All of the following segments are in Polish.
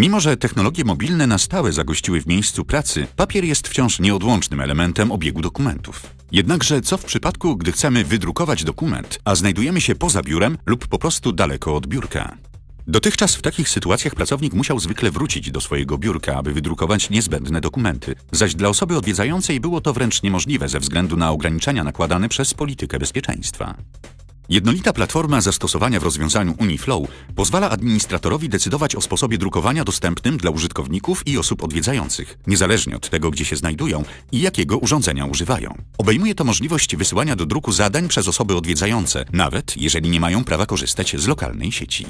Mimo, że technologie mobilne na stałe zagościły w miejscu pracy, papier jest wciąż nieodłącznym elementem obiegu dokumentów. Jednakże co w przypadku, gdy chcemy wydrukować dokument, a znajdujemy się poza biurem lub po prostu daleko od biurka? Dotychczas w takich sytuacjach pracownik musiał zwykle wrócić do swojego biurka, aby wydrukować niezbędne dokumenty, zaś dla osoby odwiedzającej było to wręcz niemożliwe ze względu na ograniczenia nakładane przez politykę bezpieczeństwa. Jednolita platforma zastosowania w rozwiązaniu UniFlow pozwala administratorowi decydować o sposobie drukowania dostępnym dla użytkowników i osób odwiedzających, niezależnie od tego, gdzie się znajdują i jakiego urządzenia używają. Obejmuje to możliwość wysyłania do druku zadań przez osoby odwiedzające, nawet jeżeli nie mają prawa korzystać z lokalnej sieci.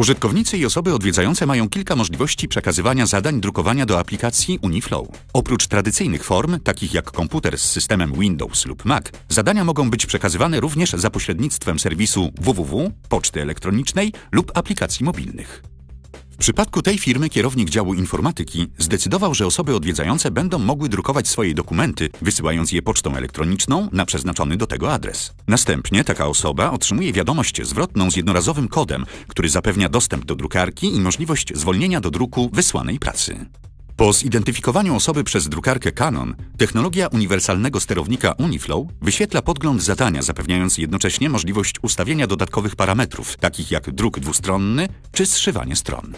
Użytkownicy i osoby odwiedzające mają kilka możliwości przekazywania zadań drukowania do aplikacji UniFlow. Oprócz tradycyjnych form, takich jak komputer z systemem Windows lub Mac, zadania mogą być przekazywane również za pośrednictwem serwisu www, poczty elektronicznej lub aplikacji mobilnych. W przypadku tej firmy kierownik działu informatyki zdecydował, że osoby odwiedzające będą mogły drukować swoje dokumenty, wysyłając je pocztą elektroniczną na przeznaczony do tego adres. Następnie taka osoba otrzymuje wiadomość zwrotną z jednorazowym kodem, który zapewnia dostęp do drukarki i możliwość zwolnienia do druku wysłanej pracy. Po zidentyfikowaniu osoby przez drukarkę Canon, technologia uniwersalnego sterownika Uniflow wyświetla podgląd zadania, zapewniając jednocześnie możliwość ustawienia dodatkowych parametrów, takich jak druk dwustronny czy zszywanie stron.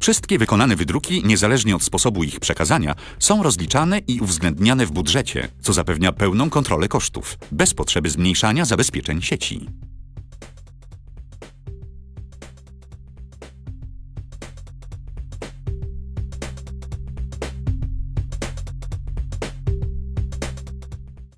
Wszystkie wykonane wydruki, niezależnie od sposobu ich przekazania, są rozliczane i uwzględniane w budżecie, co zapewnia pełną kontrolę kosztów, bez potrzeby zmniejszania zabezpieczeń sieci.